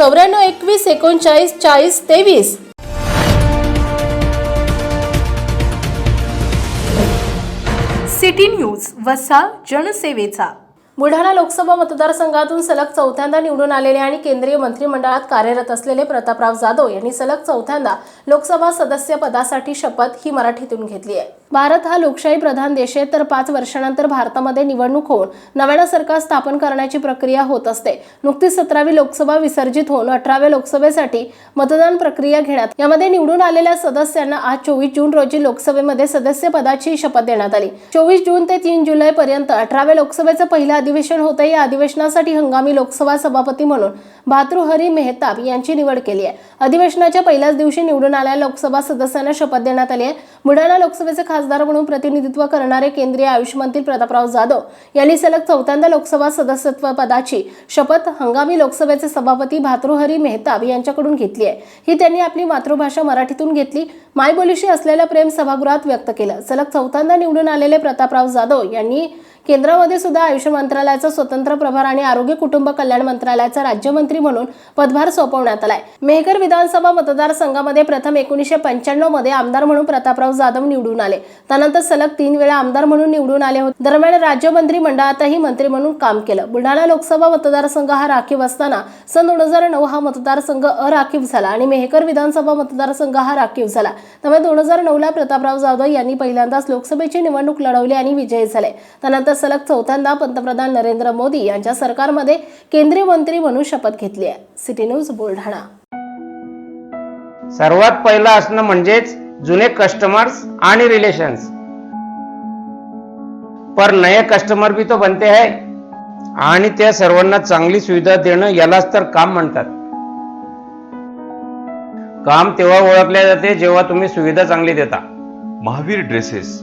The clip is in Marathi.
चौऱ्याण्णव एकवीस एकोणचाळीस चाळीस तेवीस. सिटी न्यूज वसा जनसेवेचा. बुलढाणा लोकसभा मतदारसंघातून सलग चौथ्यांदा निवडून आलेले आणि केंद्रीय मंत्रिमंडळात कार्यरत असलेले प्रतापराव जाधव यांनी सलग चौथ्यांदा लोकसभा सदस्य पदासाठी शपथ ही मराठीतून घेतली आहे. भारत हा लोकशाही प्रधान देश आहे तर पाच वर्षानंतर भारतामध्ये निवडणूक होऊन नव्यानं सरकार स्थापन करण्याची प्रक्रिया होत असते. नुकतीच सतरावी लोकसभा विसर्जित होऊन अठराव्या लोकसभेसाठी मतदान प्रक्रिया घेण्यात यामध्ये निवडून आलेल्या सदस्यांना आज चोवीस जून रोजी लोकसभेमध्ये सदस्य पदाची शपथ देण्यात आली. चोवीस जून ते तीन जुलै पर्यंत अठराव्या लोकसभेचं पहिलं अधिवेशन होतं. या अधिवेशनासाठी हंगामी लोकसभा सभापती म्हणून भातृहरी मेहताब यांची निवड केली आहे. अधिवेशनाच्या पहिल्याच दिवशी निवडून आलेल्या लोकसभा सदस्यांना शपथ देण्यात आली आहे. बुलढाणा लोकसभेचे खासदार म्हणून प्रतिनिधित्व करणारे केंद्रीय आयुष मंत्री प्रतापराव जाधव यांनी सलग चौथ्यांदा लोकसभा सदस्यत्व पदाची शपथ हंगामी लोकसभेचे सभापती भातृहरी मेहताब यांच्याकडून घेतली आहे. ही त्यांनी आपली मातृभाषा मराठीतून घेतली. मायबोलीशी असलेलं प्रेम सभागृहात व्यक्त केलं. सलग चौथ्यांदा निवडून आलेले प्रतापराव जाधव यांनी केंद्रामध्ये सुद्धा आयुष मंत्रालयाचा स्वतंत्र प्रभार आणि आरोग्य कुटुंब कल्याण मंत्रालयाचा राज्यमंत्री म्हणून पदभार सोपवण्यात आलाय. मेहकर विधानसभा मतदारसंघामध्ये प्रथम एकोणीसशे पंच्याण्णवमध्ये आमदार म्हणून प्रतापराव जाधव निवडून आले. त्यानंतर सलग तीन वेळा आमदार म्हणून निवडून आले होते. दरम्यान राज्यमंत्री मंडळातही मंत्री म्हणून काम केलं. बुलढाणा लोकसभा मतदारसंघ हा राखीव असताना सन दोन हजार नऊ हा मतदारसंघ अराखीव झाला आणि मेहकर विधानसभा मतदारसंघ हा राखीव झाला. त्यामुळे दोन हजार नऊला प्रतापराव जाधव यांनी पहिल्यांदाच लोकसभेची निवडणूक लढवली आणि विजयी झाले. त्यानंतर सलग चौथ्यांदा पंतप्रधान नरेंद्र मोदी यांच्या सरकारमध्ये केंद्रीय मंत्री म्हणून शपथ घेतली आहे. City news Buldhana. सर्वात पहिलं असणं म्हणजेच जुने कस्टमर्स आणि रिलेशन्स पर नए कस्टमर भी तो बनते है. आणि त्या सर्वांना चांगली सुविधा देणं यालाच तर काम म्हणतात. काम तेव्हा ओळखले जाते जेव्हा तुम्ही सुविधा चांगली देता. महावीर ड्रेसेस